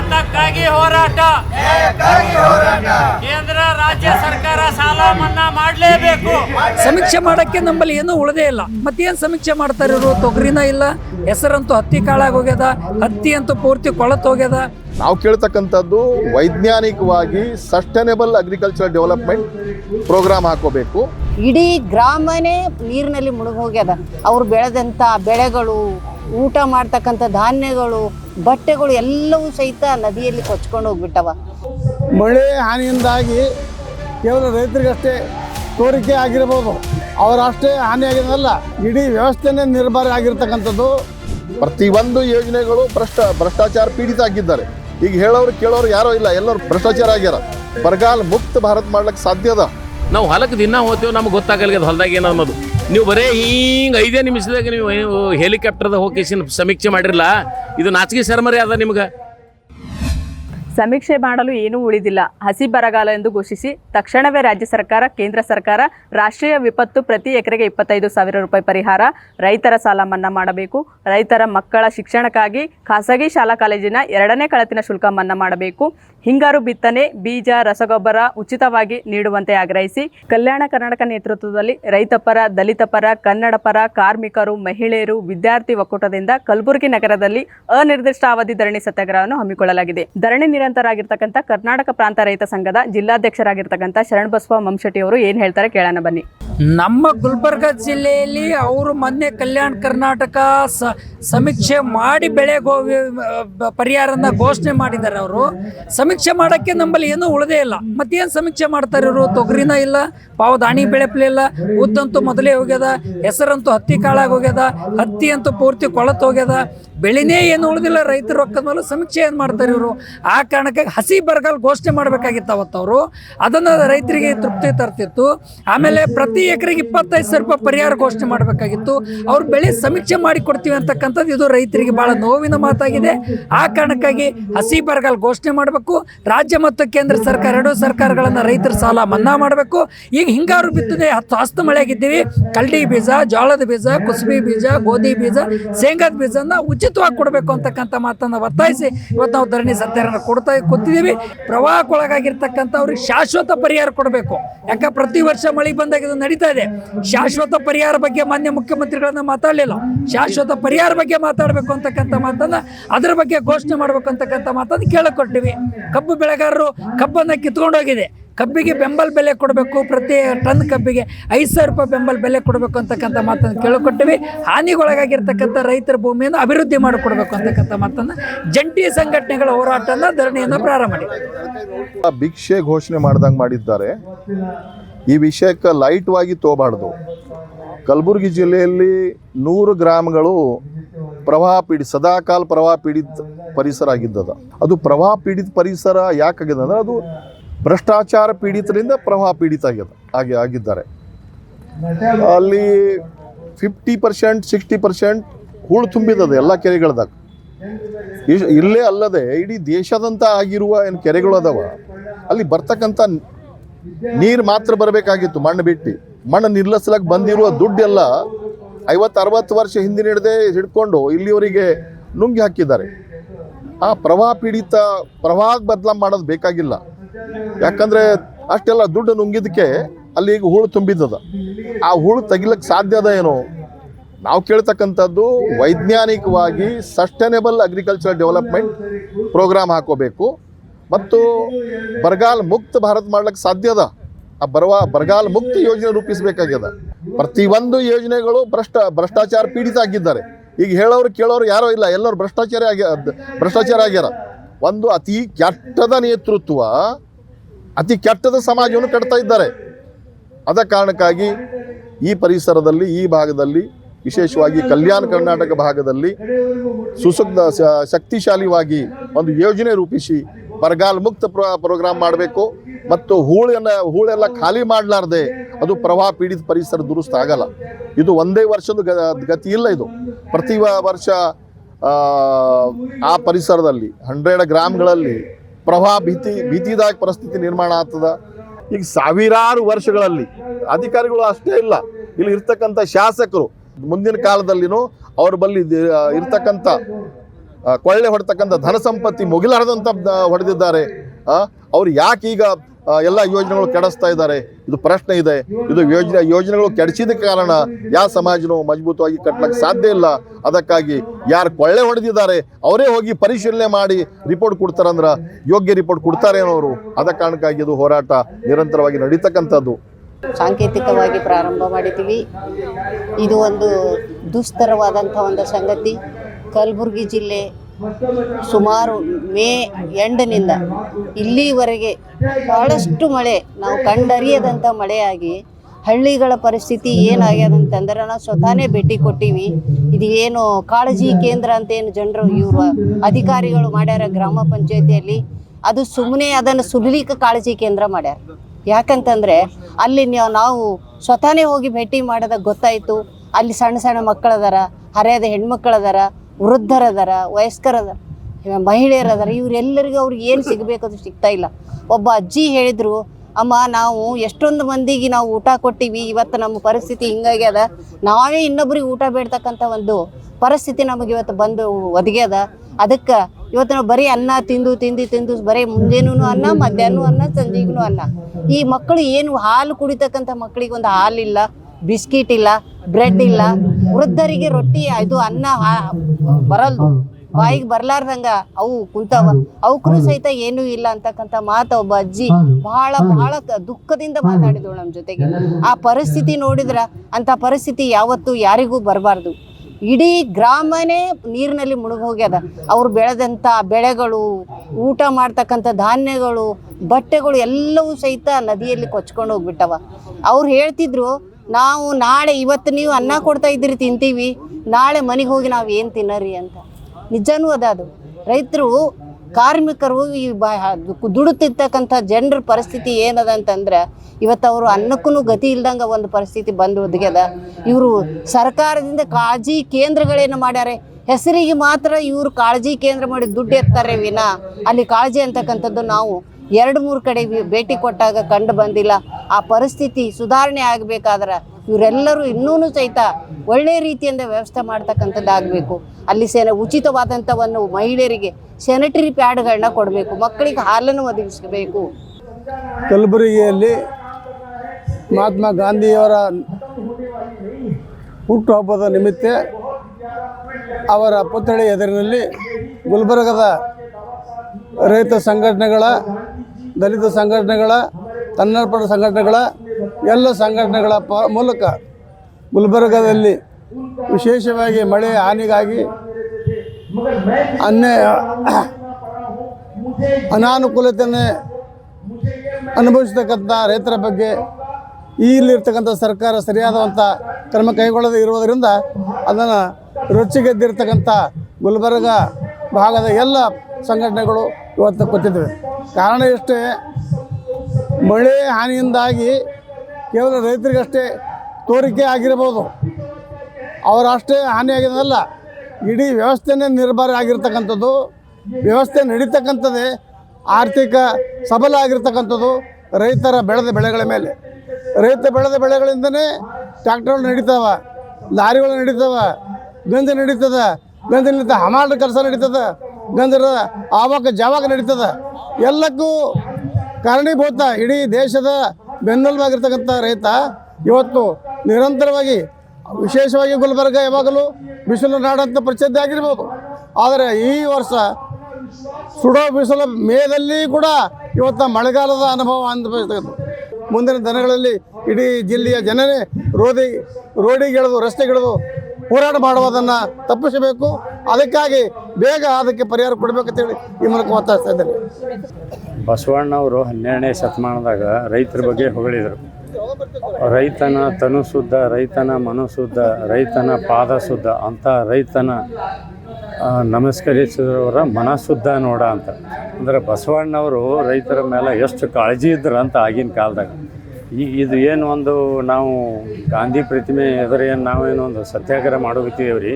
ಯಾತಕ್ಕಾಗಿ ಹೋರಾಟ. ಕೇಂದ್ರ ರಾಜ್ಯ ಸರ್ಕಾರ ಸಾಲ ಮನ್ನಾ ಮಾಡಲೇಬೇಕು. ಸಮೀಕ್ಷೆ ಮಾಡಕ್ಕೆ ನಮ್ಮಲ್ಲಿ ಏನೂ ಉಳದೇ ಇಲ್ಲ. ಮತ್ತೇನು ಸಮೀಕ್ಷೆ ಮಾಡ್ತಾರೆ ಇವರು? ತೊಗರಿನ ಇಲ್ಲ ಹೆಸರಂತೂ ಹತ್ತಿ ಕಾಳಾಗಿ ಹೋಗ್ಯದ ಹತ್ತಿ ಅಂತೂ ಪೂರ್ತಿ ಕೊಳತ್ ಹೋಗ್ಯದ. ನಾವು ಕೇಳ್ತಕ್ಕಂಥದ್ದು ವೈಜ್ಞಾನಿಕವಾಗಿ ಸಸ್ಟೈನೇಬಲ್ ಅಗ್ರಿಕಲ್ಚರ್ ಡೆವಲಪ್ಮೆಂಟ್ ಪ್ರೋಗ್ರಾಮ್ ಹಾಕೋಬೇಕು. ಇಡೀ ಗ್ರಾಮನೇ ನೀರಿನಲ್ಲಿ ಮುಳುಗೋಗ್ಯದ ಅವ್ರು ಬೆಳೆದಂಥ ಬೆಳೆಗಳು ಊಟ ಮಾಡ್ತಕ್ಕಂಥ ಧಾನ್ಯಗಳು ಬಟ್ಟೆಗಳು ಎಲ್ಲವೂ ಸಹಿತ ನದಿಯಲ್ಲಿ ಕೊಚ್ಕೊಂಡು ಹೋಗ್ಬಿಟ್ಟವ. ಮಳೆ ಹಾನಿಯಿಂದಾಗಿ ಕೇವಲ ರೈತರಿಗಷ್ಟೇ ತೋರಿಕೆ ಆಗಿರ್ಬೋದು. ಅವರಷ್ಟೇ ಹಾನಿಯಾಗಿದಲ್ಲ ಇಡೀ ವ್ಯವಸ್ಥೆನೇ ನಿರ್ಭರ ಆಗಿರ್ತಕ್ಕಂಥದ್ದು. ಪ್ರತಿಯೊಂದು ಯೋಜನೆಗಳು ಭ್ರಷ್ಟ ಭ್ರಷ್ಟಾಚಾರ ಪೀಡಿತ ಆಗಿದ್ದಾರೆ. ಈಗ ಹೇಳೋರು ಕೇಳೋರು ಯಾರೋ ಇಲ್ಲ ಎಲ್ಲರೂ ಭ್ರಷ್ಟಾಚಾರ ಆಗ್ಯಾರ. ಬರಗಾಲ ಮುಕ್ತ ಭಾರತ್ ಮಾಡ್ಲಿಕ್ಕೆ ಸಾಧ್ಯ ಅದ. ನಾವು ಹೊಲಕ್ಕೆ ದಿನ ಹೋಗ್ತೇವೆ ನಮ್ಗೆ ಗೊತ್ತಾಗಲ್ಗದ ಹೊಲದಾಗ ಏನು ಅನ್ನೋದು. ನೀವು ಬರೇ ಹಿಂಗೆ ಐದೇ ನಿಮಿಷದಾಗ ನೀವು ಹೆಲಿಕಾಪ್ಟರ್ದಾಗ ಹೋಗಿ ಸಮೀಕ್ಷೆ ಮಾಡಿರಲ್ಲ ಇದು ನಾಚಿಕೆ ಶರ್ಮರಿ ಅದ ನಿಮ್ಗೆ. ಸಮೀಕ್ಷೆ ಮಾಡಲು ಏನೂ ಉಳಿದಿಲ್ಲ. ಹಸಿ ಬರಗಾಲ ಎಂದು ಘೋಷಿಸಿ ತಕ್ಷಣವೇ ರಾಜ್ಯ ಸರ್ಕಾರ, ಕೇಂದ್ರ ಸರ್ಕಾರ ರಾಷ್ಟ್ರೀಯ ವಿಪತ್ತು ಪ್ರತಿ ಎಕರೆಗೆ ಇಪ್ಪತ್ತೈದು ಸಾವಿರ ರೂಪಾಯಿ ಪರಿಹಾರ, ರೈತರ ಸಾಲ ಮನ್ನಾ ಮಾಡಬೇಕು. ರೈತರ ಮಕ್ಕಳ ಶಿಕ್ಷಣಕ್ಕಾಗಿ ಖಾಸಗಿ ಶಾಲಾ ಕಾಲೇಜಿನ ಎರಡನೇ ಕಳತಿನ ಶುಲ್ಕ ಮನ್ನಾ ಮಾಡಬೇಕು. ಹಿಂಗಾರು ಬಿತ್ತನೆ, ಬೀಜ, ರಸಗೊಬ್ಬರ ಉಚಿತವಾಗಿ ನೀಡುವಂತೆ ಆಗ್ರಹಿಸಿ. ಕಲ್ಯಾಣ ಕರ್ನಾಟಕ ನೇತೃತ್ವದಲ್ಲಿ ರೈತ ಪರ, ದಲಿತ ಪರ, ಕನ್ನಡ ಪರ, ಕಾರ್ಮಿಕರು, ಮಹಿಳೆಯರು, ವಿದ್ಯಾರ್ಥಿ ಒಕ್ಕೂಟದಿಂದ ಕಲಬುರಗಿ ನಗರದಲ್ಲಿ ಅನಿರ್ದಿಷ್ಟ ಅವಧಿ ಧರಣಿ ಸತ್ಯಾಗ್ರಹವನ್ನು ಹಮ್ಮಿಕೊಳ್ಳಲಾಗಿದೆ. ಧರಣಿ ನಿರಂತರಾಗಿರ್ತಕ್ಕಂಥ ಕರ್ನಾಟಕ ಪ್ರಾಂತ ರೈತ ಸಂಘದ ಜಿಲ್ಲಾಧ್ಯಕ್ಷರಾಗಿರ್ತಕ್ಕಂಥ ಶರಣಬಸವ ಮಂಶೆಟ್ಟಿ ಅವರು ಏನ್ ಹೇಳ್ತಾರೆ ಕೇಳೋಣ ಬನ್ನಿ. ನಮ್ಮ ಗುಲ್ಬರ್ಗ ಜಿಲ್ಲೆಯಲ್ಲಿ ಅವರು ಮೊನ್ನೆ ಕಲ್ಯಾಣ ಕರ್ನಾಟಕ ಸಮೀಕ್ಷೆ ಮಾಡಿ ಬೆಳೆ ಗೋ ಪರಿಹಾರನ ಘೋಷಣೆ ಮಾಡಿದ್ದಾರೆ ಅವರು. ಸಮೀಕ್ಷೆ ಮಾಡೋಕ್ಕೆ ನಮ್ಮಲ್ಲಿ ಏನೂ ಉಳದೇ ಇಲ್ಲ. ಮತ್ತೇನು ಸಮೀಕ್ಷೆ ಮಾಡ್ತಾರೆ ಇವರು? ತೊಗರಿನ ಇಲ್ಲ, ಪಾವ ದಾಣಿ ಬೆಳೆಪ್ಲಿಲ್ಲ ಉದ್ದಂತೂ ಮೊದಲೇ ಹೋಗ್ಯದ, ಹೆಸರಂತೂ ಹತ್ತಿ ಕಾಳಾಗಿ ಹೋಗ್ಯದ, ಹತ್ತಿ ಅಂತೂ ಪೂರ್ತಿ ಕೊಳತು ಹೋಗ್ಯದ. ಬೆಳೆನೇ ಏನು ಉಳಿದಿಲ್ಲ, ರೈತರ ರೊಕ್ಕದ ಮೇಲೆ ಸಮೀಕ್ಷೆ ಏನು ಮಾಡ್ತಾರೆ ಇವರು? ಆ ಕಾರಣಕ್ಕೆ ಹಸಿ ಬರಗಾಲ ಘೋಷಣೆ ಮಾಡಬೇಕಾಗಿತ್ತು ಅವತ್ತು ಅವರು. ಅದನ್ನು ರೈತರಿಗೆ ತೃಪ್ತಿ ತರ್ತಿತ್ತು. ಆಮೇಲೆ ಪ್ರತಿ ಎಕರೆಗೆ ಇಪ್ಪತ್ತೈದು ಸಾವಿರ ರೂಪಾಯಿ ಪರಿಹಾರ ಘೋಷಣೆ ಮಾಡಬೇಕಾಗಿತ್ತು. ಅವ್ರ ಬೆಳೆ ಸಮೀಕ್ಷೆ ಮಾಡಿ ಕೊಡ್ತೀವಿ ಅಂತಕ್ಕಂಥದ್ದು ಇದು ರೈತರಿಗೆ ಭಾಳ ನೋವಿನ ಮಾತಾಗಿದೆ. ಆ ಕಾರಣಕ್ಕಾಗಿ ಹಸಿ ಬರಗಾಲ ಘೋಷಣೆ ಮಾಡಬೇಕು. ರಾಜ್ಯ ಮತ್ತು ಕೇಂದ್ರ ಸರ್ಕಾರ, ಎರಡೂ ಸರ್ಕಾರಗಳನ್ನು ರೈತರ ಸಾಲ ಮನ್ನಾ ಮಾಡಬೇಕು. ಈಗ ಹಿಂಗಾರು ಬಿತ್ತದೆ ಹತ್ತು ಹಸ್ತು ಮಳೆಯಾಗಿದ್ದೀವಿ. ಕಲ್ಡಿ ಬೀಜ, ಜೋಳದ ಬೀಜ, ಕುಸುಬಿ ಬೀಜ, ಗೋಧಿ ಬೀಜ, ಶೇಂಗಾದ ಬೀಜನ ಉಚಿತವಾಗಿ ಕೊಡಬೇಕು ಅಂತಕ್ಕಂಥ ಮಾತನ್ನು ಒತ್ತಾಯಿಸಿ ಇವತ್ತು ನಾವು ಧರಣಿ ಸತ್ಯಾಗ್ರಹ ಕೊಡ್ತಾ ಕೂತಿದ್ದೀವಿ. ಪ್ರವಾಹಕ್ಕೊಳಗಾಗಿರ್ತಕ್ಕಂಥ ಅವ್ರಿಗೆ ಶಾಶ್ವತ ಪರಿಹಾರ ಕೊಡಬೇಕು. ಯಾಕೆ ಪ್ರತಿ ವರ್ಷ ಮಳೆ ಬಂದಾಗ ಇದು ನಡೀತಾ ಇದೆ. ಶಾಶ್ವತ ಪರಿಹಾರ ಬಗ್ಗೆ ಮಾನ್ಯ ಮುಖ್ಯಮಂತ್ರಿಗಳನ್ನ ಮಾತಾಡಲಿಲ್ಲ. ಶಾಶ್ವತ ಪರಿಹಾರ ಬಗ್ಗೆ ಮಾತಾಡಬೇಕು ಅಂತಕ್ಕಂಥ ಮಾತನ್ನ ಅದರ ಬಗ್ಗೆ ಘೋಷಣೆ ಮಾಡಬೇಕು ಅಂತಕ್ಕಂಥ ಮಾತನ್ನು ಕೇಳಿಕೊಟ್ಟಿವಿ. ಕಬ್ಬು ಬೆಳೆಗಾರರು ಕಬ್ಬನ್ನು ಕಿತ್ಕೊಂಡೋಗಿದೆ. ಕಬ್ಬಿಗೆ ಬೆಂಬಲ ಬೆಲೆ ಕೊಡಬೇಕು, ಪ್ರತಿ ಟನ್ ಕಬ್ಬಿಗೆ ಐದು ಸಾವಿರ ರೂಪಾಯಿ ಬೆಂಬಲ ಬೆಲೆ ಕೊಡಬೇಕು ಅಂತಕ್ಕಂಥ ಮಾತನ್ನು ಕೇಳಿಕೊಟ್ಟಿವಿ. ಹಾನಿಗೊಳಗಾಗಿರ್ತಕ್ಕಂಥ ರೈತರ ಭೂಮಿಯನ್ನು ಅಭಿವೃದ್ಧಿ ಮಾಡಿಕೊಡ್ಬೇಕು ಅಂತಕ್ಕಂಥ ಮಾತನ್ನು ಜಂಟಿ ಸಂಘಟನೆಗಳ ಹೋರಾಟನ ಧರಣಿಯನ್ನು ಪ್ರಾರಂಭ ಮಾಡಿ ಭಿಕ್ಷೆ ಘೋಷಣೆ ಮಾಡಿದಂಗೆ ಮಾಡಿದ್ದಾರೆ. ಈ ವಿಷಯಕ್ಕೆ ಲೈಟ್ವಾಗಿ ತೋಬಾರ್ದು. ಕಲಬುರಗಿ ಜಿಲ್ಲೆಯಲ್ಲಿ ನೂರು ಗ್ರಾಮಗಳು ಪ್ರವಾಹ ಪೀಡಿತ, ಸದಾಕಾಲ ಪ್ರವಾಹ ಪೀಡಿತ ಪರಿಸರ ಆಗಿದ್ದದ. ಅದು ಪ್ರವಾಹ ಪೀಡಿತ ಪರಿಸರ ಯಾಕಾಗಿದೆ ಅಂದ್ರೆ ಅದು ಭ್ರಷ್ಟಾಚಾರ ಪೀಡಿತರಿಂದ ಪ್ರವಾಹ ಪೀಡಿತ ಆಗ್ಯದ ಹಾಗೆ ಆಗಿದ್ದಾರೆ. ಅಲ್ಲಿ ಫಿಫ್ಟಿ ಪರ್ಸೆಂಟ್ ಸಿಕ್ಸ್ಟಿ ಪರ್ಸೆಂಟ್ ಹೂಳು ತುಂಬಿದದ ಎಲ್ಲ ಕೆರೆಗಳದಾಗ. ಇಲ್ಲೇ ಅಲ್ಲದೆ ಇಡೀ ದೇಶದಂತ ಆಗಿರುವ ಏನು ಕೆರೆಗಳು ಅದಾವ, ಅಲ್ಲಿ ಬರ್ತಕ್ಕಂಥ ನೀರು ಮಾತ್ರ ಬರಬೇಕಾಗಿತ್ತು, ಮಣ್ಣು ಬಿಟ್ಟು. ಮಣ್ಣು ನಿರ್ಲಸಲಕ್ಕೆ ಬಂದಿರುವ ದುಡ್ಡೆಲ್ಲ ಐವತ್ತು ಅರವತ್ತು ವರ್ಷ ಹಿಂದಿನ ಹಿಡದೆ ಹಿಡ್ಕೊಂಡು ಇಲ್ಲಿವರಿಗೆ ನುಂಗಿ ಹಾಕಿದ್ದಾರೆ. ಆ ಪ್ರವಾಹ ಪೀಡಿತ ಪ್ರವಾಹ ಬದಲಾ ಮಾಡೋದು ಬೇಕಾಗಿಲ್ಲ. ಯಾಕಂದರೆ ಅಷ್ಟೆಲ್ಲ ದುಡ್ಡು ನುಂಗಿದ್ದಕ್ಕೆ ಅಲ್ಲಿ ಈಗ ಹೂಳು ತುಂಬಿದ್ದದ. ಆ ಹೂಳು ತೆಗಿಲಿಕ್ಕೆ ಸಾಧ್ಯ ಅದ ಏನೋ? ನಾವು ಕೇಳ್ತಕ್ಕಂಥದ್ದು ವೈಜ್ಞಾನಿಕವಾಗಿ ಸಸ್ಟೈನೇಬಲ್ ಅಗ್ರಿಕಲ್ಚರ್ ಡೆವಲಪ್ಮೆಂಟ್ ಪ್ರೋಗ್ರಾಮ್ ಹಾಕೋಬೇಕು. ಮತ್ತು ಬರಗಾಲ ಮುಕ್ತ ಭಾರತ ಮಾಡ್ಲಿಕ್ಕೆ ಸಾಧ್ಯ ಅದ. ಆ ಬರವ ಬರಗಾಲ ಮುಕ್ತ ಯೋಜನೆ ರೂಪಿಸಬೇಕಾಗ್ಯದ. ಪ್ರತಿಯೊಂದು ಯೋಜನೆಗಳು ಭ್ರಷ್ಟ, ಭ್ರಷ್ಟಾಚಾರ ಪೀಡಿತ ಆಗಿದ್ದಾರೆ. ಈಗ ಹೇಳೋರು ಕೇಳೋರು ಯಾರೋ ಇಲ್ಲ. ಎಲ್ಲರೂ ಭ್ರಷ್ಟಾಚಾರ ಆಗ್ಯ, ಭ್ರಷ್ಟಾಚಾರ ಆಗ್ಯಾರ. ಒಂದು ಅತಿ ಕೆಟ್ಟದ ನೇತೃತ್ವ, ಅತಿ ಕೆಟ್ಟದ ಸಮಾಜವನ್ನು ಕಟ್ತಾ ಇದ್ದಾರೆ. ಅದ ಕಾರಣಕ್ಕಾಗಿ ಈ ಪರಿಸರದಲ್ಲಿ, ಈ ಭಾಗದಲ್ಲಿ, ವಿಶೇಷವಾಗಿ ಕಲ್ಯಾಣ ಕರ್ನಾಟಕ ಭಾಗದಲ್ಲಿ ಸುಸಕ್ತ ಶಕ್ತಿಶಾಲಿಯಾಗಿ ಒಂದು ಯೋಜನೆ ರೂಪಿಸಿ ಬರಗಾಲ ಮುಕ್ತ ಪ್ರ ಪ್ರೋಗ್ರಾಮ್ ಮಾಡಬೇಕು ಮತ್ತು ಹೂಳನ್ನ ಹೂಳೆಲ್ಲ ಖಾಲಿ ಮಾಡಲಾರ್ದೆ ಅದು ಪ್ರವಾಹ ಪೀಡಿತ ಪರಿಸರ ದುರುಸ್ತ ಆಗಲ್ಲ. ಇದು ಒಂದೇ ವರ್ಷದ ಗತಿ ಇಲ್ಲ ಇದು. ಪ್ರತಿ ವರ್ಷ ಆ, ಪರಿಸರದಲ್ಲಿ ಹಂಡ್ರೆಡ್ ಗ್ರಾಮ್ಗಳಲ್ಲಿ ಪ್ರವಾಹ ಭೀತಿ ಭೀತಿದಾಯಕ ಪರಿಸ್ಥಿತಿ ನಿರ್ಮಾಣ ಆಗ್ತದ. ಈಗ ಸಾವಿರಾರು ವರ್ಷಗಳಲ್ಲಿ ಅಧಿಕಾರಿಗಳು ಅಷ್ಟೇ ಇಲ್ಲ. ಇಲ್ಲಿ ಇರ್ತಕ್ಕಂಥ ಶಾಸಕರು ಮುಂದಿನ ಕಾಲದಲ್ಲಿನೂ ಅವ್ರ ಬಳಿ ಇರ್ತಕ್ಕಂಥ ಕೊಳ್ಳೆ ಹೊಡ್ತಕ್ಕಂಥ ಧನ ಸಂಪತ್ತಿ ಮುಗಿಲಾರದಂತ ಹೊಡೆದಿದ್ದಾರೆ. ಅವ್ರು ಯಾಕೆ ಈಗ ಎಲ್ಲ ಯೋಜನೆಗಳು ಕೆಡಿಸ್ತಾ ಇದ್ದಾರೆ? ಇದು ಪ್ರಶ್ನೆ ಇದೆ. ಇದು ಯೋಜನೆ, ಯೋಜನೆಗಳು ಕೆಡಿಸಿದ ಕಾರಣ ಯಾವ ಸಮಾಜನೂ ಮಜಬೂತವಾಗಿ ಕಟ್ಟಲಿಕ್ಕೆ ಸಾಧ್ಯ ಇಲ್ಲ. ಅದಕ್ಕಾಗಿ ಯಾರು ಕೊಳ್ಳೆ ಹೊಡೆದಿದ್ದಾರೆ, ಅವರೇ ಹೋಗಿ ಪರಿಶೀಲನೆ ಮಾಡಿ ರಿಪೋರ್ಟ್ ಕೊಡ್ತಾರಂದ್ರೆ ಯೋಗ್ಯ ರಿಪೋರ್ಟ್ ಕೊಡ್ತಾರೇನೋ ಅವರು ಅದ ಕಾರಣಕ್ಕಾಗಿ ಇದು ಹೋರಾಟ ನಿರಂತರವಾಗಿ ನಡೀತಕ್ಕಂಥದ್ದು. ಸಾಂಕೇತಿಕವಾಗಿ ಪ್ರಾರಂಭ ಮಾಡಿದ್ದೀವಿ. ಇದು ಒಂದು ದುಸ್ತರವಾದಂಥ ಒಂದು ಸಂಗತಿ. ಕಲಬುರಗಿ ಜಿಲ್ಲೆ ಸುಮಾರು ಮೇ ಎಂಡನಿಂದ ಇಲ್ಲಿವರೆಗೆ ಭಾಳಷ್ಟು ಮಳೆ, ನಾವು ಕಂಡರಿಯದಂಥ ಮಳೆಯಾಗಿ ಹಳ್ಳಿಗಳ ಪರಿಸ್ಥಿತಿ ಏನಾಗ್ಯದಂತಂದ್ರೆ ನಾವು ಸ್ವತಃನೇ ಭೇಟಿ ಕೊಟ್ಟಿವಿ. ಇದು ಏನು ಕಾಳಜಿ ಕೇಂದ್ರ ಅಂತ ಏನು ಜನರು ಇವರು ಅಧಿಕಾರಿಗಳು ಮಾಡ್ಯಾರ ಗ್ರಾಮ ಪಂಚಾಯತಿಯಲ್ಲಿ. ಅದು ಸುಮ್ಮನೆ ಅದನ್ನು ಸುಲಿಲಿಕ್ಕೆ ಕಾಳಜಿ ಕೇಂದ್ರ ಮಾಡ್ಯಾರ. ಯಾಕಂತಂದ್ರೆ ಅಲ್ಲಿ ನೀವು- ನಾವು ಸ್ವತಃನೇ ಹೋಗಿ ಭೇಟಿ ಮಾಡೋದಾಗ ಗೊತ್ತಾಯಿತು. ಅಲ್ಲಿ ಸಣ್ಣ ಸಣ್ಣ ಮಕ್ಕಳದಾರ, ಹರೆಯದ ಹೆಣ್ಮಕ್ಳದಾರ ವೃದ್ಧರದಾರ ವಯಸ್ಕರದಾರ ಮಹಿಳೆಯರದಾರ ಇವರೆಲ್ಲರಿಗೂ ಅವ್ರಿಗೆ ಏನು ಸಿಗಬೇಕು ಅದು ಸಿಗ್ತಾ ಇಲ್ಲ. ಒಬ್ಬ ಅಜ್ಜಿ ಹೇಳಿದ್ರು, ಅಮ್ಮ, ನಾವು ಎಷ್ಟೊಂದು ಮಂದಿಗೆ ನಾವು ಊಟ ಕೊಟ್ಟಿವಿ, ಇವತ್ತು ನಮ್ಮ ಪರಿಸ್ಥಿತಿ ಹಿಂಗಾಗ್ಯದ ನಾವೇ ಇನ್ನೊಬ್ರಿಗೆ ಊಟ ಬೇಡ್ತಕ್ಕಂಥ ಒಂದು ಪರಿಸ್ಥಿತಿ ನಮಗೆ ಇವತ್ತು ಬಂದು ಒದಗ್ಯದ ಅದಕ್ಕೆ ಇವತ್ತು ನಾವು ಬರೀ ಅನ್ನ ತಿಂದು ತಿಂದು ತಿಂದು, ಬರೀ ಮುಂಜಾನೂ ಅನ್ನ ಮಧ್ಯಾಹ್ನ ಅನ್ನ ಸಂಜೆಗೂ ಅನ್ನ. ಈ ಮಕ್ಕಳು ಏನು ಹಾಲು ಕುಡಿತಕ್ಕಂಥ ಮಕ್ಕಳಿಗೆ ಒಂದು ಹಾಲಿಲ್ಲ. ಬಿಸ್ಕಿಟ್ ಇಲ್ಲ, ಬ್ರೆಡ್ ಇಲ್ಲ. ವೃದ್ಧರಿಗೆ ರೊಟ್ಟಿ, ಇದು ಅನ್ನ ಬರಲ್ದು. ಬಾಯಿಗೆ ಬರ್ಲಾರ್ದಂಗ ಅವು ಕುಂತಾವ. ಅವಕ್ರು ಸಹಿತ ಏನೂ ಇಲ್ಲ ಅಂತಕ್ಕಂಥ ಮಾತ ಒಬ್ಬ ಅಜ್ಜಿ ಬಹಳ ಬಹಳ ದುಃಖದಿಂದ ಮಾತಾಡಿದಳು ನಮ್ಮ ಜೊತೆಗೆ. ಆ ಪರಿಸ್ಥಿತಿ ನೋಡಿದ್ರ ಅಂತ ಪರಿಸ್ಥಿತಿ ಯಾವತ್ತೂ ಯಾರಿಗೂ ಬರಬಾರ್ದು. ಇಡೀ ಗ್ರಾಮನೇ ನೀರಿನಲ್ಲಿ ಮುಳುಗೋಗ್ಯದ ಅವ್ರು ಬೆಳೆದಂಥ ಬೆಳೆಗಳು, ಊಟ ಮಾಡ್ತಕ್ಕಂಥ ಧಾನ್ಯಗಳು, ಬಟ್ಟೆಗಳು ಎಲ್ಲವೂ ಸಹಿತ ನದಿಯಲ್ಲಿ ಕೊಚ್ಕೊಂಡು ಹೋಗ್ಬಿಟ್ಟವ ಅವ್ರು ಹೇಳ್ತಿದ್ರು ನಾವು ನಾಳೆ ಇವತ್ತು ನೀವು ಅನ್ನ ಕೊಡ್ತಾ ಇದ್ದೀರಿ, ತಿಂತೀವಿ. ನಾಳೆ ಮನೆಗೆ ಹೋಗಿ ನಾವು ಏನು ತಿನ್ನರಿ ಅಂತ. ನಿಜನೂ ಅದ ಅದು. ರೈತರು, ಕಾರ್ಮಿಕರು ಈ ದುಡುತ್ತಿರ್ತಕ್ಕಂಥ ಜನರ ಪರಿಸ್ಥಿತಿ ಏನದ ಅಂತಂದ್ರೆ, ಇವತ್ತು ಅವರು ಅನ್ನಕ್ಕೂ ಗತಿ ಇಲ್ದಂಗೆ ಒಂದು ಪರಿಸ್ಥಿತಿ ಬಂದು ಒದಗ್ಯದ ಇವರು ಸರ್ಕಾರದಿಂದ ಕಾಳಜಿ ಕೇಂದ್ರಗಳೇನು ಮಾಡ್ಯಾರೆ? ಹೆಸರಿಗೆ ಮಾತ್ರ ಇವರು ಕಾಳಜಿ ಕೇಂದ್ರ ಮಾಡಿ ದುಡ್ಡು ಎತ್ತಾರೆ ವಿನ. ಅಲ್ಲಿ ಕಾಳಜಿ ಅಂತಕ್ಕಂಥದ್ದು ನಾವು. ಎರಡು ಮೂರು ಕಡೆ ಭೇಟಿ ಕೊಟ್ಟಾಗ ಕಂಡು ಬಂದಿಲ್ಲ. ಆ ಪರಿಸ್ಥಿತಿ ಸುಧಾರಣೆ ಆಗಬೇಕಾದ್ರೆ ಇವರೆಲ್ಲರೂ ಇನ್ನೂ ಸಹಿತ ಒಳ್ಳೆಯ ರೀತಿಯಿಂದ ವ್ಯವಸ್ಥೆ ಮಾಡ್ತಕ್ಕಂಥದ್ದು ಆಗಬೇಕು. ಅಲ್ಲಿ ಸೇನೆ ಉಚಿತವಾದಂಥ ಒಂದು ಮಹಿಳೆಯರಿಗೆ ಸ್ಯಾನಿಟರಿ ಪ್ಯಾಡ್ಗಳನ್ನ ಕೊಡಬೇಕು. ಮಕ್ಕಳಿಗೆ ಹಾಲನ್ನು ಒದಗಿಸಬೇಕು. ಕಲಬುರಗಿಯಲ್ಲಿ ಮಹಾತ್ಮ ಗಾಂಧಿಯವರ ಹುಟ್ಟುಹಬ್ಬದ ನಿಮಿತ್ತ ಅವರ ಪುತ್ಥಳಿ ಎದುರಿನಲ್ಲಿ ಗುಲ್ಬರ್ಗದ ರೈತ ಸಂಘಟನೆಗಳ ದಲಿತ ಸಂಘಟನೆಗಳ ಕನ್ನಡಪರ ಸಂಘಟನೆಗಳ, ಎಲ್ಲ ಸಂಘಟನೆಗಳ ಪ, ಮೂಲಕ ಗುಲ್ಬರ್ಗದಲ್ಲಿ ವಿಶೇಷವಾಗಿ ಮಳೆ ಹಾನಿಗಾಗಿ ಅನ್ಯ, ಅನಾನುಕೂಲತೆಯನ್ನೇ ಅನುಭವಿಸ್ತಕ್ಕಂಥ ರೈತರ ಬಗ್ಗೆ ಇಲ್ಲಿರ್ತಕ್ಕಂಥ ಸರ್ಕಾರ ಸರಿಯಾದಂಥ ಕ್ರಮ ಕೈಗೊಳ್ಳದೇ ಇರುವುದರಿಂದ ಅದನ್ನು ರುಚಿಗೆದ್ದಿರ್ತಕ್ಕಂಥ ಗುಲ್ಬರ್ಗ ಭಾಗದ ಎಲ್ಲ ಸಂಘಟನೆಗಳು ಇವತ್ತು ಕೂತಿದ್ದೇವೆ ಕಾರಣ ಇಷ್ಟೇ, ಮಳೆ ಹಾನಿಯಿಂದಾಗಿ ಕೇವಲ ರೈತರಿಗಷ್ಟೇ ತೋರಿಕೆ ಆಗಿರ್ಬೋದು. ಅವರಷ್ಟೇ ಹಾನಿಯಾಗಿದ್ದಲ್ಲ ಇಡೀ ವ್ಯವಸ್ಥೆನೇ ನಿರ್ಭರ ಆಗಿರ್ತಕ್ಕಂಥದ್ದು, ವ್ಯವಸ್ಥೆ ನಡೀತಕ್ಕಂಥದ್ದೇ ಆರ್ಥಿಕ ಸಬಲ ಆಗಿರ್ತಕ್ಕಂಥದ್ದು ರೈತರ ಬೆಳೆದ ಬೆಳೆಗಳ ಮೇಲೆ. ರೈತ ಬೆಳೆದ ಬೆಳೆಗಳಿಂದನೇ ಟ್ಯಾಕ್ಟರ್ಗಳು ನಡೀತಾವ, ಲಾರಿಗಳು ನಡೀತಾವ, ಗಂಜ ನಡೀತದ ಗಂಜಿನಿಂದ ಹಮಾಲ್ಡ್ ಕೆಲಸ ನಡೀತದ, ಗಂಜರ ಆವಾಗ ಜಾವಾಗ ನಡೀತದ. ಎಲ್ಲಕ್ಕೂ ಕಾರಣೀಭೂತ ಇಡೀ ದೇಶದ ಬೆನ್ನೆಲುಬಾಗಿರ್ತಕ್ಕಂಥ ರೈತ ಇವತ್ತು ನಿರಂತರವಾಗಿ, ವಿಶೇಷವಾಗಿ ಗುಲ್ಬರ್ಗ ಯಾವಾಗಲೂ ಬಿಸಿಲು ನಾಡಂತ ಪ್ರಸಿದ್ಧ ಆಗಿರ್ಬೋದು. ಆದರೆ ಈ ವರ್ಷ ಸುಡೋ ಬಿಸಿಲು ಮೇದಲ್ಲಿ ಕೂಡ ಇವತ್ತು ಮಳೆಗಾಲದ ಅನುಭವ ಅನುಭವಿಸ್ತಕ್ಕಂಥ ಮುಂದಿನ ದಿನಗಳಲ್ಲಿ ಇಡೀ ಜಿಲ್ಲೆಯ ಜನರೇ ರೋಡಿ ರೋಡಿಗಿಳಿದು, ರಸ್ತೆಗಿಳಿದು ಹೋರಾಟ ಮಾಡುವುದನ್ನು ತಪ್ಪಿಸಬೇಕು. ಅದಕ್ಕಾಗಿ ಬೇಗ ಅದಕ್ಕೆ ಪರಿಹಾರ ಕೊಡಬೇಕಂತೇಳಿ ಈ ಮೂಲಕ ಒತ್ತಾಯಿಸ್ತಾ ಇದ್ದೇನೆ. ಬಸವಣ್ಣವರು ಹನ್ನೆರಡನೇ ಶತಮಾನದಾಗ ರೈತರ ಬಗ್ಗೆ ಹೊಗಳಿದರು. ರೈತನ ತನು ಶುದ್ಧ ರೈತನ ಮನು ಶುದ್ಧ ರೈತನ ಪಾದ ಶುದ್ಧ ಅಂತ ರೈತನ ನಮಸ್ಕರಿಸಿದವರ ಮನ ಶುದ್ಧ ನೋಡ ಅಂತ. ಅಂದರೆ ಬಸವಣ್ಣವರು ರೈತರ ಮೇಲೆ ಎಷ್ಟು ಕಾಳಜಿ ಇದ್ರು ಅಂತ ಆಗಿನ ಕಾಲದಾಗ. ಈ ಇದು ಏನು ಒಂದು ನಾವು ಗಾಂಧಿ ಪ್ರತಿಮೆ ಎದುರು ಏನು ನಾವೇನು ಒಂದು ಸತ್ಯಾಗ್ರಹ ಮಾಡೋಗತ್ತೀವಿ ರೀ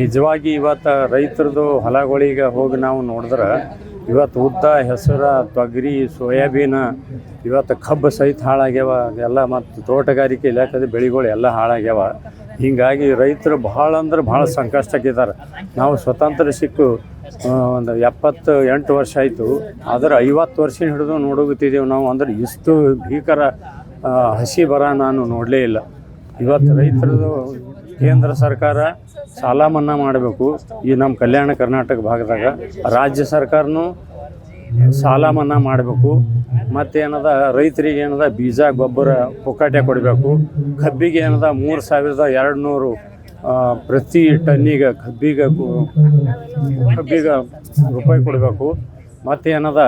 ನಿಜವಾಗಿ ಇವತ್ತು ರೈತರದು ಹೊಲಗಳಿಗೆ ಹೋಗಿ ನಾವು ನೋಡಿದ್ರೆ, ಇವತ್ತು ಉದ್ದ, ಹೆಸರು, ತೊಗರಿ, ಸೋಯಾಬೀನ, ಇವತ್ತು ಕಬ್ಬು ಸಹಿತ ಹಾಳಾಗ್ಯಾವ. ಎಲ್ಲ ಮತ್ತು ತೋಟಗಾರಿಕೆ ಇಲಾಖೆದ ಬೆಳೆಗಳು ಎಲ್ಲ ಹಾಳಾಗ್ಯಾವ. ಹೀಗಾಗಿ ರೈತರು ಭಾಳ ಅಂದ್ರೆ ಭಾಳ ಸಂಕಷ್ಟಕ್ಕಿದ್ದಾರೆ. ನಾವು ಸ್ವತಂತ್ರ ಸಿಕ್ಕು ಒಂದು ಎಪ್ಪತ್ತು ಎಂಟು ವರ್ಷ ಆಯಿತು. ಆದರೆ ಐವತ್ತು ವರ್ಷ ಹಿಡಿದು ನೋಡೋಗುತ್ತಿದ್ದೇವೆ ನಾವು. ಅಂದ್ರೆ ಇಷ್ಟು ಭೀಕರ ಹಸಿ ಬರ ನಾನು ನೋಡಲೇ ಇಲ್ಲ. ಇವತ್ತು ರೈತರದು ಕೇಂದ್ರ ಸರ್ಕಾರ ಸಾಲ ಮನ್ನಾ ಮಾಡಬೇಕು. ಈ ನಮ್ಮ ಕಲ್ಯಾಣ ಕರ್ನಾಟಕ ಭಾಗದಾಗ ರಾಜ್ಯ ಸರ್ಕಾರನೂ ಸಾಲ ಮನ್ನಾ ಮಾಡಬೇಕು. ಮತ್ತೇನದ ರೈತರಿಗೆ ಏನದ ಬೀಜ, ಗೊಬ್ಬರ ಪುಕ್ಕಾಟೆ ಕೊಡಬೇಕು. ಕಬ್ಬಿಗೆ ಏನದ ಮೂರು ಸಾವಿರದ ಎರಡು ನೂರು ಪ್ರತಿ ಟನ್ನಿಗೆ ಕಬ್ಬಿಗೆ ಕಬ್ಬಿಗೆ ರೂಪಾಯಿ ಕೊಡಬೇಕು. ಮತ್ತೇನದ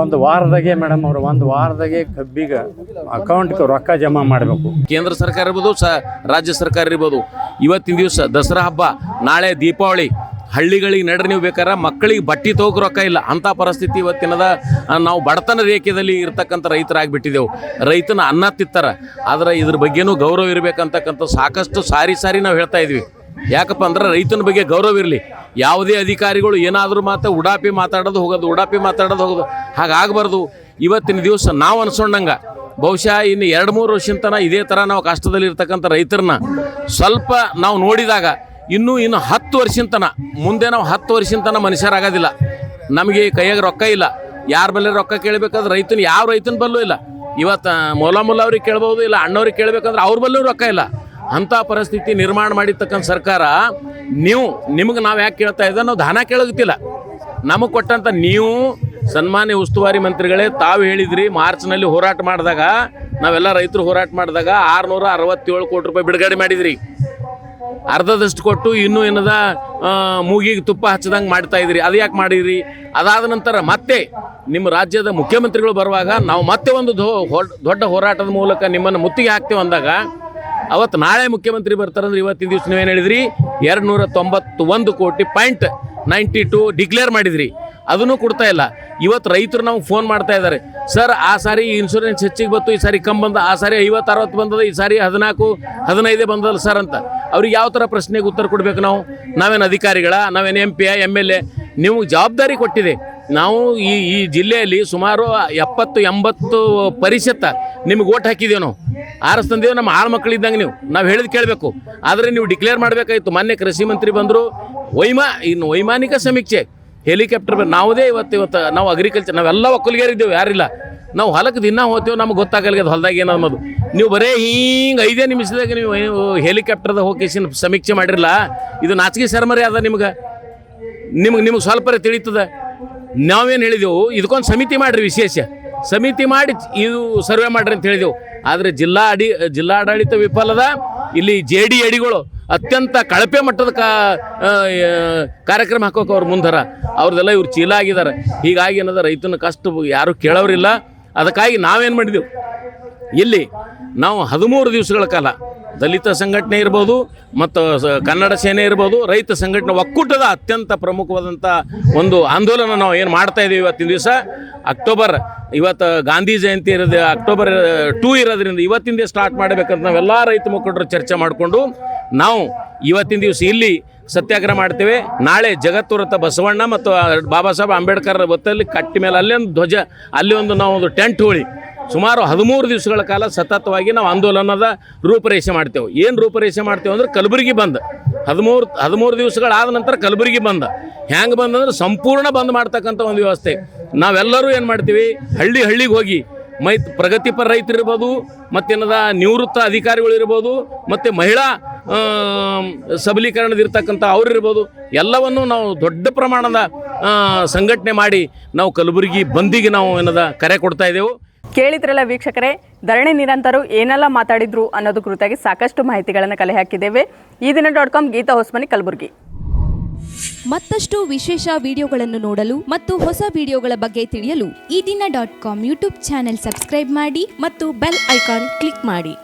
ಒಂದು ವಾರದಾಗೆ ಮೇಡಮ್ ಅವರು ಒಂದು ವಾರದಾಗೆ ಕಬ್ಬಿಗೆ ಅಕೌಂಟ್ಗೆ ರೊಕ್ಕ ಜಮಾ ಮಾಡಬೇಕು. ಕೇಂದ್ರ ಸರ್ಕಾರ ಇರ್ಬೋದು, ಸ, ರಾಜ್ಯ ಸರ್ಕಾರ ಇರ್ಬೋದು. ಇವತ್ತಿನ ದಿವಸ ದಸರಾ ಹಬ್ಬ, ನಾಳೆ ದೀಪಾವಳಿ. ಹಳ್ಳಿಗಳಿಗೆ ನಡ್ರಿ ನೀವು ಬೇಕಾದ್ರೆ ಮಕ್ಕಳಿಗೆ ಬಟ್ಟೆ ತಗೋಕ್ ರೊಕ್ಕ ಇಲ್ಲ. ಅಂಥ ಪರಿಸ್ಥಿತಿ ಇವತ್ತಿನದ ನಾವು ಬಡತನ ರೇಖೆಯಲ್ಲಿ ಇರ್ತಕ್ಕಂಥ ರೈತರಾಗ್ಬಿಟ್ಟಿದ್ದೆವು. ರೈತನ ಅನ್ನ ತಿತ್ತಾರ ಆದ್ರೆ ಇದ್ರ ಬಗ್ಗೆನೂ ಗೌರವ ಇರಬೇಕಂತಕ್ಕಂಥ ಸಾಕಷ್ಟು ಸಾರಿ ಸಾರಿ ನಾವು ಹೇಳ್ತಾ ಇದ್ವಿ. ಯಾಕಪ್ಪ ಅಂದ್ರೆ ರೈತನ ಬಗ್ಗೆ ಗೌರವ ಇರಲಿ. ಯಾವುದೇ ಅಧಿಕಾರಿಗಳು ಏನಾದರೂ ಮಾತ್ರ ಉಡಾಪಿ ಮಾತಾಡೋದು ಹೋಗೋದು, ಉಡಾಪಿ ಮಾತಾಡೋದು ಹೋಗೋದು ಹಾಗಾಗಬಾರ್ದು. ಇವತ್ತಿನ ದಿವಸ ನಾವು ಅನ್ಸೊಂಡಂಗ ಬಹುಶಃ ಇನ್ನು ಎರಡು ಮೂರು ವರ್ಷದ ತನಕ ಇದೇ ಥರ ನಾವು ಕಷ್ಟದಲ್ಲಿರ್ತಕ್ಕಂಥ ರೈತರನ್ನ ಸ್ವಲ್ಪ ನಾವು ನೋಡಿದಾಗ ಇನ್ನೂ ಇನ್ನು ಹತ್ತು ವರ್ಷದ ತನಕ ಮುಂದೆ ನಾವು ಹತ್ತು ವರ್ಷದ ತನಕ ಮನುಷ್ಯರಾಗೋದಿಲ್ಲ. ನಮಗೆ ಕೈಯಾಗ ರೊಕ್ಕ ಇಲ್ಲ. ಯಾರ ಮೇಲೆ ರೊಕ್ಕ ಕೇಳಬೇಕಾದ್ರೆ ರೈತನ, ಯಾವ ರೈತನ ಬಲ್ಲೂ ಇಲ್ಲ. ಇವತ್ತು, ಮೊಲ ಮೊಲ ಅವ್ರಿಗೆ ಕೇಳ್ಬೋದು, ಇಲ್ಲ ಅಣ್ಣವ್ರಿಗೆ ಕೇಳಬೇಕಂದ್ರೆ ಅವ್ರ ಬಲ್ಲೂ ರೊಕ್ಕ ಇಲ್ಲ. ಅಂಥ ಪರಿಸ್ಥಿತಿ ನಿರ್ಮಾಣ ಮಾಡಿರ್ತಕ್ಕಂಥ ಸರ್ಕಾರ, ನೀವು, ನಿಮಗೆ ನಾವು ಯಾಕೆ ಕೇಳ್ತಾ ಇದ್ದ ನಾವು ದಾನ ಕೇಳೋಗುತ್ತಿಲ್ಲ ನಮಗೆ ಕೊಟ್ಟಂಥ ನೀವು, ಸನ್ಮಾನ್ಯ ಉಸ್ತುವಾರಿ ಮಂತ್ರಿಗಳೇ, ತಾವು ಹೇಳಿದ್ರಿ, ಮಾರ್ಚ್ನಲ್ಲಿ ಹೋರಾಟ ಮಾಡಿದಾಗ, ನಾವೆಲ್ಲ ರೈತರು ಹೋರಾಟ ಮಾಡಿದಾಗ ಆರುನೂರ ಅರವತ್ತೇಳು ಕೋಟಿ ರೂಪಾಯಿ ಬಿಡುಗಡೆ ಮಾಡಿದ್ರಿ. ಅರ್ಧದಷ್ಟು ಕೊಟ್ಟು ಇನ್ನೂ ಏನದ ಮೂಗಿಗೆ ತುಪ್ಪ ಹಚ್ಚದಂಗೆ ಮಾಡ್ತಾ ಇದ್ರಿ. ಅದು ಯಾಕೆ ಮಾಡಿದ್ರಿ? ಅದಾದ ನಂತರ ಮತ್ತೆ ನಿಮ್ಮ ರಾಜ್ಯದ ಮುಖ್ಯಮಂತ್ರಿಗಳು ಬರುವಾಗ ನಾವು ಮತ್ತೆ ಒಂದು ದೊಡ್ಡ ಹೋರಾಟದ ಮೂಲಕ ನಿಮ್ಮನ್ನು ಮುತ್ತಿಗೆ ಹಾಕ್ತೇವೆ ಅಂದಾಗ ಅವತ್ತು ನಾಳೆ ಮುಖ್ಯಮಂತ್ರಿ ಬರ್ತಾರಂದ್ರೆ ಇವತ್ತಿನ ದಿವಸ ನೀವೇನು ಹೇಳಿದ್ರಿ? ಎರಡು ನೂರ ತೊಂಬತ್ತು ಒಂದು ಕೋಟಿ ಪಾಯಿಂಟ್ ನೈಂಟಿ ಟು ಡಿಕ್ಲೇರ್ ಮಾಡಿದ್ರಿ. ಅದನ್ನು ಕೊಡ್ತಾ ಇಲ್ಲ. ಇವತ್ತು ರೈತರು ನಮ್ಗೆ ಫೋನ್ ಮಾಡ್ತಾ ಇದ್ದಾರೆ. ಸರ್, ಆ ಸಾರಿ ಇನ್ಶೂರೆನ್ಸ್ ಹೆಚ್ಚಿಗೆ ಬಂತು, ಈ ಸಾರಿ ಕಮ್ಮಿ ಬಂದ, ಆ ಸಾರಿ ಐವತ್ತು ಅರವತ್ತು ಬಂದದ, ಈ ಸಾರಿ ಹದಿನಾಲ್ಕು, ಹದಿನೈದೇ ಬಂದದಲ್ಲ ಸರ್ ಅಂತ. ಅವ್ರಿಗೆ ಯಾವ ಥರ ಪ್ರಶ್ನೆಗೆ ಉತ್ತರ ಕೊಡಬೇಕು ನಾವು? ನಾವೇನು ಅಧಿಕಾರಿಗಳ, ನಾವೇನು M P M L A ನೀವು ಜವಾಬ್ದಾರಿ ಕೊಟ್ಟಿದೆ. ನಾವು ಈ ಈ ಜಿಲ್ಲೆಯಲ್ಲಿ ಸುಮಾರು ಎಪ್ಪತ್ತು, ಎಂಬತ್ತು ಪರಿಷತ್ತ ನಿಮ್ಗೆ ಓಟ್ ಹಾಕಿದ್ದೇವೆ ನಾವು. ಆರಿಸ್ತಂದೇವು ನಮ್ಮ ಆಳು ಮಕ್ಕಳಿದ್ದಂಗೆ ನೀವು. ನಾವು ಹೇಳಿದ್ ಕೇಳಬೇಕು. ಆದರೆ ನೀವು ಡಿಕ್ಲೇರ್ ಮಾಡಬೇಕಾಯಿತು. ಮೊನ್ನೆ ಕೃಷಿ ಮಂತ್ರಿ ಬಂದರು. ವೈಮಾ, ಇನ್ನು ವೈಮಾನಿಕ ಸಮೀಕ್ಷೆ. ಹೆಲಿಕಾಪ್ಟರ್ ನಾವುದೇ ಇವತ್ತು ಇವತ್ತು ನಾವು ಅಗ್ರಿಕಲ್ಚರ್ ನಾವೆಲ್ಲ ಒಕ್ಕಲಿಗರಿದ್ದೇವೆ, ಯಾರಿಲ್ಲ. ನಾವು ಹೊಲಕ್ಕೆ ದಿನ ಹೋಗ್ತೇವೆ, ನಮ್ಗೆ ಗೊತ್ತಾಗಲ್ಲ ಅದು ಹೊಲದಾಗ ಏನು ಅನ್ನೋದು ನೀವು ಬರೇ ಹಿಂಗೆ ಐದೇ ನಿಮಿಷದಾಗ ನೀವು ಹೆಲಿಕಾಪ್ಟರ್ದ ಹೋಗಿ ಸಮೀಕ್ಷೆ ಮಾಡಿರಲ್ಲ ಇದು ನಾಚಿಕೆ ಶರ್ಮರಿ ಅದ ನಿಮ್ಗೆ. ನಿಮ್ಗೆ ನಿಮ್ಗೆ ಸ್ವಲ್ಪ ತಿಳಿತದ. ನಾವೇನು ಹೇಳಿದೆವು, ಇದಕ್ಕೊಂದು ಸಮಿತಿ ಮಾಡಿರಿ ವಿಶೇಷ. ಸಮಿತಿ ಮಾಡಿ ಇದು ಸರ್ವೆ ಮಾಡ್ರಿ ಅಂತ ಹೇಳಿದೆವು. ಆದರೆ ಜಿಲ್ಲಾ ಅಡಿ, ಜಿಲ್ಲಾಡಳಿತ ವಿಫಲದ ಇಲ್ಲಿ ಜೆ ಡಿ ಅಡಿಗಳು ಅತ್ಯಂತ ಕಳಪೆ ಮಟ್ಟದ ಕಾ ಕಾರ್ಯಕ್ರಮ ಹಾಕೋಕೆ ಅವ್ರು ಮುಂದರ. ಅವ್ರದ್ದೆಲ್ಲ ಇವ್ರು ಚೀಲ ಆಗಿದ್ದಾರೆ ಹೀಗಾಗಿ ಏನದ, ರೈತನ ಕಷ್ಟ ಯಾರು ಕೇಳೋರಿಲ್ಲ ಅದಕ್ಕಾಗಿ ನಾವೇನು ಮಾಡಿದೆವು? ಇಲ್ಲಿ ನಾವು ಹದಿಮೂರು ದಿವಸಗಳ ಕಾಲ ದಲಿತ ಸಂಘಟನೆ ಇರ್ಬೋದು ಮತ್ತು ಕನ್ನಡ ಸೇನೆ ಇರ್ಬೋದು, ರೈತ ಸಂಘಟನೆ, ಒಕ್ಕೂಟದ ಅತ್ಯಂತ ಪ್ರಮುಖವಾದಂಥ ಒಂದು ಆಂದೋಲನ ನಾವು ಏನು ಮಾಡ್ತಾ ಇದ್ದೀವಿ ಇವತ್ತಿನ ದಿವಸ. ಅಕ್ಟೋಬರ್ ಇವತ್ತು ಗಾಂಧಿ ಜಯಂತಿ ಇರೋದು, ಅಕ್ಟೋಬರ್ ಟೂ ಇರೋದ್ರಿಂದ ಇವತ್ತಿಂದೇ ಸ್ಟಾರ್ಟ್ ಮಾಡಬೇಕಂತ ನಾವೆಲ್ಲ ರೈತ ಮುಖಂಡರು ಚರ್ಚೆ ಮಾಡಿಕೊಂಡು ನಾವು ಇವತ್ತಿನ ದಿವಸ ಇಲ್ಲಿ ಸತ್ಯಾಗ್ರಹ ಮಾಡ್ತೇವೆ. ನಾಳೆ ಜಗತ್ತುರತ ಬಸವಣ್ಣ ಮತ್ತು ಬಾಬಾ ಸಾಹೇಬ್ ಅಂಬೇಡ್ಕರ್ ಹೊತ್ತಲ್ಲಿ ಕಟ್ಟಿ ಮೇಲೆ ಅಲ್ಲೇ ಒಂದು ಧ್ವಜ, ಅಲ್ಲಿ ಒಂದು ನಾವು ಒಂದು ಟೆಂಟ್ ಹೋಳಿ. ಸುಮಾರು ಹದಿಮೂರು ದಿವಸಗಳ ಕಾಲ ಸತತವಾಗಿ ನಾವು ಆಂದೋಲನದ ರೂಪರೇಷೆ ಮಾಡ್ತೇವೆ. ಏನು ರೂಪರೇಷೆ ಮಾಡ್ತೇವೆ ಅಂದ್ರೆ ಕಲಬುರಗಿ ಬಂದ್. ಹದಿಮೂರು ಹದಿಮೂರು ದಿವಸಗಳಾದ ನಂತರ ಕಲಬುರಗಿ ಬಂದ. ಹ್ಯಾಂಗೆ ಬಂದಂದ್ರೆ ಸಂಪೂರ್ಣ ಬಂದ್ ಮಾಡ್ತಕ್ಕಂಥ ಒಂದು ವ್ಯವಸ್ಥೆ. ನಾವೆಲ್ಲರೂ ಏನು ಮಾಡ್ತೀವಿ? ಹಳ್ಳಿ ಹಳ್ಳಿಗೆ ಹೋಗಿ. ಮೈ ಪ್ರಗತಿಪರ ರೈತರಿರ್ಬೋದು, ಮತ್ತೇನದ ನಿವೃತ್ತ ಅಧಿಕಾರಿಗಳು ಇರ್ಬೋದು ಮತ್ತು ಮಹಿಳಾ ಸಬಲೀಕರಣದಿರ್ತಕ್ಕಂಥ ಅವ್ರು ಇರ್ಬೋದು ಎಲ್ಲವನ್ನು ನಾವು ದೊಡ್ಡ ಪ್ರಮಾಣದ ಸಂಘಟನೆ ಮಾಡಿ ನಾವು ಕಲಬುರಗಿ ಬಂದಿಗೆ ನಾವು ಏನದ ಕರೆ ಕೊಡ್ತಾ ಇದ್ದೆವು. ಕೇಳಿದ್ರಲ್ಲ ವೀಕ್ಷಕರೇ, ಧರಣಿ ನಿರಂತರು ಏನೆಲ್ಲ ಮಾತಾಡಿದ್ರು ಅನ್ನೋದು ಕುರಿತಾಗಿ ಸಾಕಷ್ಟು ಮಾಹಿತಿಗಳನ್ನು ಕಲೆ ಹಾಕಿದ್ದೇವೆ. ಈ ದಿನ ಡಾಟ್ ಕಾಮ್ ಗೀತಾ ಹೊಸ್ಮನಿ ಕಲಬುರಗಿ. ಮತ್ತಷ್ಟು ವಿಶೇಷ ವಿಡಿಯೋಗಳನ್ನು ನೋಡಲು ಮತ್ತು ಹೊಸ ವಿಡಿಯೋಗಳ ಬಗ್ಗೆ ತಿಳಿಯಲು ಈ ದಿನ dot com YouTube channel subscribe ಮಾಡಿ ಮತ್ತು ಬೆಲ್ ಐಕಾನ್ ಕ್ಲಿಕ್ ಮಾಡಿ.